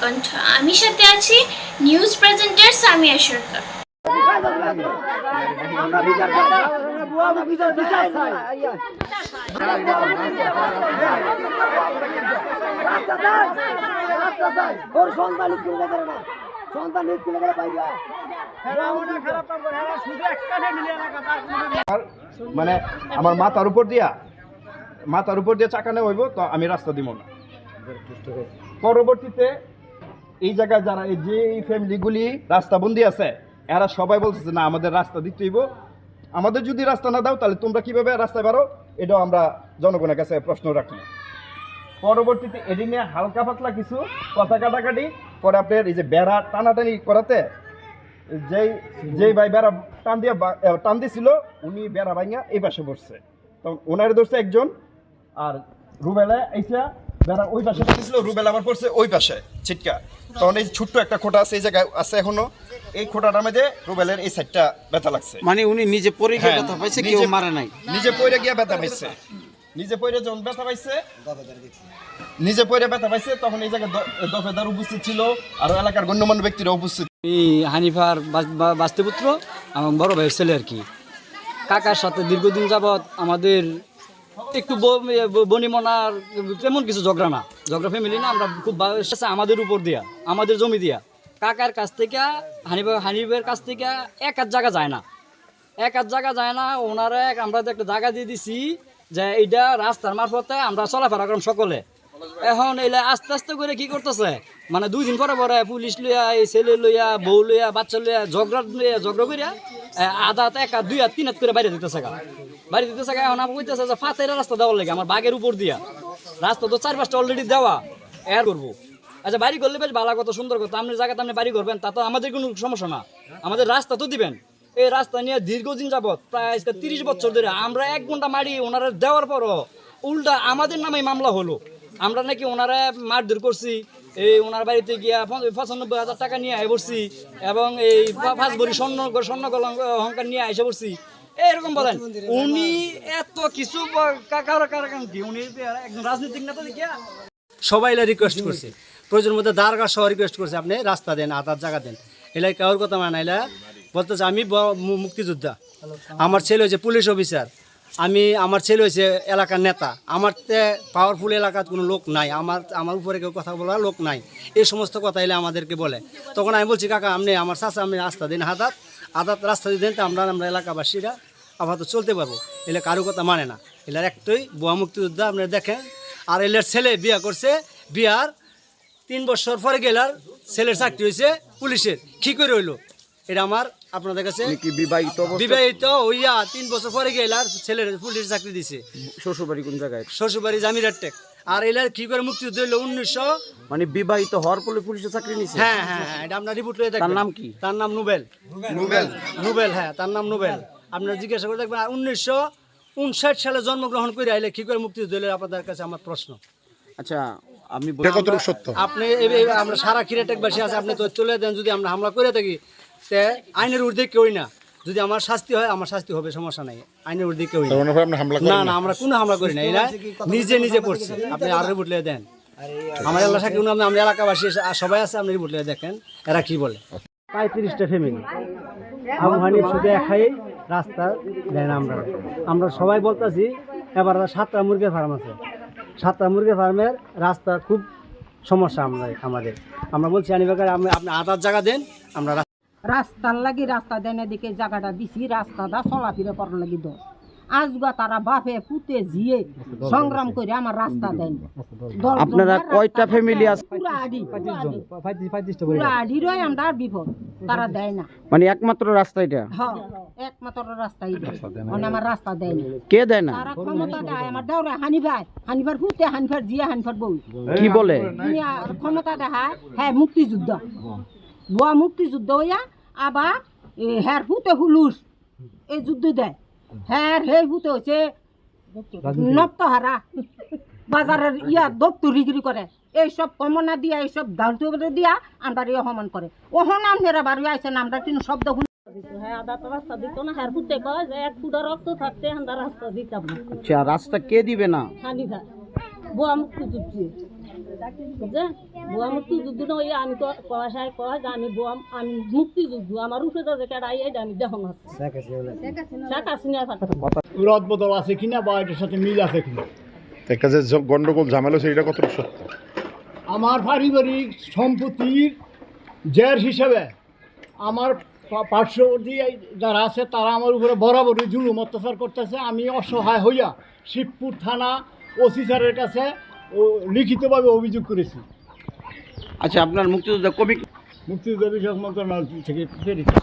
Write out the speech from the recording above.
কণ্ঠ। আমি সাথে আছি নিউজ প্রেজেন্টার সামিয়া সরকার। মানে আমার মাথার উপর দিয়া, মাথার উপর দিয়ে চাকা নেওয়া তো আমি রাস্তা দিব না। পরবর্তীতে এই জায়গায় যারা এই যে ফ্যামিলিগুলি রাস্তা বন্দি আছে, এরা সবাই বলতেছে, না, আমাদের রাস্তা দিতে হইব। আমাদের যদি রাস্তা না দাও, তাহলে তোমরা কীভাবে রাস্তায় পারো? এটাও আমরা জনগণের কাছে প্রশ্ন রাখি। পরবর্তীতে এটি নিয়ে হালকা পাতলা কিছু কথা কাটাকাটি, পরে আপনার এই যে বেড়া টানাটানি করাতে, যেই যেই ভাই বেড়া টান দিয়ে টান দিয়েছিল উনি বেড়া ভাইয়া এই পাশে বসছে। তখন ওনারে ধরছে একজন, আর রুবেলা এইসা বেড়া ওই পাশে। টানছিল রুবেলা আবার পড়ছে ওই পাশে ছিটকা। তখন এই ছোট্ট একটা খোটা আছে এই জায়গায় আছে এখনও। এই খোটাটার মধ্যে রুবেলের এই সাইডটা ব্যথা লাগছে। মানে উনি নিজে গিয়ে ব্যথা পাইছে কেউ মারে নাই। নিজে পড়ে গিয়া ব্যথা পাইছে। নিজে পড়ে যখন ব্যথা পাইছে নিজে পড়ে ব্যথা পাইছে তখন এই জায়গায় দফেদার উপস্থিত ছিল আর এলাকার গণ্যমান্য ব্যক্তিরা উপস্থিত। আমি হানিফার বাস্তুপুত্র আমার বড় ভাইয়ের ছেলে আর কি। কাকার সাথে দীর্ঘদিন যাবৎ আমাদের একটু বনিমনার তেমন কিছু ঝগড়া না। ঝগড়া ফ্যামিলি না, আমরা খুব আমাদের উপর দিয়া, আমাদের জমি দিয়া। কাকার কাছ থেকে, হানিফা, হানিফের কাছ থেকে এক হাত জায়গা যায় না। এক হাত জায়গা যায় না, ওনারা আমরা একটা জায়গা দিয়ে দিছি যে এইটা রাস্তার মারফতে আমরা চলাফেরা করলাম সকলে। এখন এলে আস্তে আস্তে করে কি করতেছে? মানে দুই দিন পরে পরে পুলিশ লইয়া, এই ছেলে লইয়া, বউ লইয়া, বাচ্চা লইয়া, ঝগড়া লইয়া, ঝগড়া করিয়া আধা এক দুই হাত তিন হাত করে বাইরে দিতেছে বাইরে দিতেছে এখন আমার কইতেছে যে ফাতের রাস্তা দেওয়ার লাগে, আমার বাগের উপর দিয়া। রাস্তা তো চার পাঁচটা অলরেডি দেওয়া, এর করব। আচ্ছা বাড়ি করলে বেশ ভালো কথা সুন্দর কথা আপনি জায়গাতে আপনি বাড়ি করবেন, তা তো আমাদের কোনো সমস্যা না। আমাদের রাস্তা তো দিবেন। এই রাস্তা নিয়ে দীর্ঘদিন যাবত প্রায় আজকে তিরিশ বছর ধরে আমরা এক ঘণ্টা মারি, ওনারা দেওয়ার পরও উল্টা আমাদের নামে মামলা হলো। আমরা নাকি ওনারা মারধর করছি, এই ওনার বাড়িতে গিয়া পঁচানব্বই হাজার টাকা নিয়ে আয় পড়ছি এবং এই পাঁচ ভরি স্বর্ণ স্বর্ণ অহংকার নিয়ে এসে পড়ছি এরকম বলেন। উনি এত কিছু কারও কারণ কি? উনি একজন রাজনৈতিক নেতা দেখিয়া সবাই রিকোয়েস্ট করছে। প্রয়োজন মধ্যে দারগা সহ রিকোয়েস্ট করছে। আপনি রাস্তা দেন আধার জায়গা দেন। এলাই কারোর কথা মানে এলা বলতেছে আমি ব- মু- মুক্তিযোদ্ধা। আমার ছেলে হয়েছে পুলিশ অফিসার। আমি আমার ছেলে হয়েছে এলাকার নেতা। আমার তে পাওয়ারফুল এলাকার কোনো লোক নাই। আমার আমার উপরে কেউ কথা বলার লোক নাই। এই সমস্ত কথা এলে আমাদেরকে বলে। তখন আমি বলছি কাকা আপনি আমার চাষা আপনি রাস্তা দিন হাতাত আদাত রাস্তা দিয়ে দেন আমরা আমরা এলাকাবাসীরা আপাতত চলতে পারব। এলে কারও কথা মানে না। এলার একটাই বুয়া মুক্তিযোদ্ধা আপনারা দেখেন। আর এলের ছেলে বিয়া করছে। বিয়ার তিন বছর পরে গেলার ছেলের চাকরি হয়েছে পুলিশের। কি করে হইল? এটা আমার আপনাদের কাছে বিবাহিত বিবাহিত হইয়া তিন বছর পরে গেলার ছেলের পুলিশের চাকরি দিছে। শ্বশুর বাড়ি কোন জায়গায়? শ্বশুরবাড়ি জামিরার টেক। আর এলার কি করে মুক্তিযুদ্ধ হইল? উনিশশো মানে বিবাহিত হওয়ার পরে পুলিশের চাকরি নিছে? হ্যাঁ হ্যাঁ হ্যাঁ এটা আপনার রিপোর্ট লয়ে দেখবেন। নাম কি? তার নাম নোবেল। নোবেল। নোবেল। হ্যাঁ তার নাম নোবেল। আপনারা জিজ্ঞাসা করে দেখবেন উনিশশো উনষাট সালে জন্মগ্রহণ করে আইলে কি করে মুক্তিযুদ্ধ হইল আপনাদের কাছে আমার প্রশ্ন। আচ্ছা আমি বলি- আপনি আমরা সারা খিরাটেক বাসী আছে আপনি তো চলে দেন যদি আমরা হামলা করে থাকি তে আইনের ঊর্ধ্বে কেউই না। যদি আমার শাস্তি হয় আমার শাস্তি হবে সমস্যা নাই। আইনের ঊর্ধ্বে কেউই না। না না আমরা কোনো হামলা করি না এরা নিজে নিজে পড়ছে। আপনি আরও বুটলে দেন। আমার এলাকা কেউ না আমরা এলাকাবাসী আর সবাই আছে আপনি বুটলে দেখেন এরা কি বলে? পঁয়ত্রিশটা ফ্যামিলি আবু হানিফ শুধু একাই রাস্তা দেন আমরা। আমরা সবাই বলতেছি এবার সাতটা মুরগির ফার্ম আছে। সাতটা মুরগির ফার্মের রাস্তা খুব সমস্যা আমরা আমাদের। আমরা বলছি আনিবাকার আপনি আপনি আধার জায়গা দেন আমরা রাস্তার লাগি রাস্তা দেন এদিকে জায়গাটা দিছি রাস্তাটা চলাফিরে করার লাগি দো আজগা তারা বাপে পুতে জিয়ে সংগ্রাম করে আমার রাস্তা দেন। আপনারা কয়টা রাস্তা ফ্যামিলি আছে? পুরা আডি পুরা আডিরই আমরা আর বিপদ তারা দেয় না। মানে একমাত্র রাস্তা এটা? হ্যাঁ একমাত্র রাস্তাই দেয় মানে আমার রাস্তা দেয় না। কে দেয় না? তারা ক্ষমতা দেয়। আমার দেওরে হানিভাই হানিভার পুতে হানিভার জিয়া হানিভার বউ। কি বলে? ক্ষমতা দেখায় হ্যাঁ মুক্তিযুদ্ধ। বুয়া মুক্তিযুদ্ধ হইয়া আবার হ্যার ফুতে হুলুস। এই যুদ্ধ দেয়। হ্যার হে ফুতে হচ্ছে নপ্তহারা। বাজারের ইয়া দপ্তরিগিরি করে। এইসব কমনা দিয়া এইসব দালতু দিয়া আমরা ইয়ে সমান করে। ওহন আমরা বাড়ি আইসেন আমরা কিন্তু শব্দ শুনি। হ্যাঁ আদা তো রাস্তা না। হ্যার ফুটে কয় যে এক ফুটা রক্ত থাকতে আমরা রাস্তা দিতাম না। আচ্ছা রাস্তা কে দিবে না? বুয়া মুক্তিযুদ্ধ বুয়া আমি তো পয়সায় কয় যে আমি বুয়া আমি মুক্তিযুদ্ধ আমার উপরে তো যেটা এটা আমি দেখো না। শেখ হাসিনা। রদ বদল আছে কিনা বা এটার সাথে মিল আছে কিনা? একটা যে গন্ডগোল ঝামেলা কতটা সত্য? আমার পারিবারিক সম্পত্তির জের হিসেবে আমার পার্শ্ববর্তী যারা আছে তারা আমার উপরে বরাবরই জুলুম অত্যাচার করতেছে। আমি অসহায় হইয়া শিবপুর থানা ওসি স্যারের কাছে ও লিখিতভাবে অভিযোগ করেছি। আচ্ছা আপনার মুক্তিযোদ্ধা কবি মুক্তিযোদ্ধা বিষয়ক মন্ত্রণালয় থেকে পেরেছি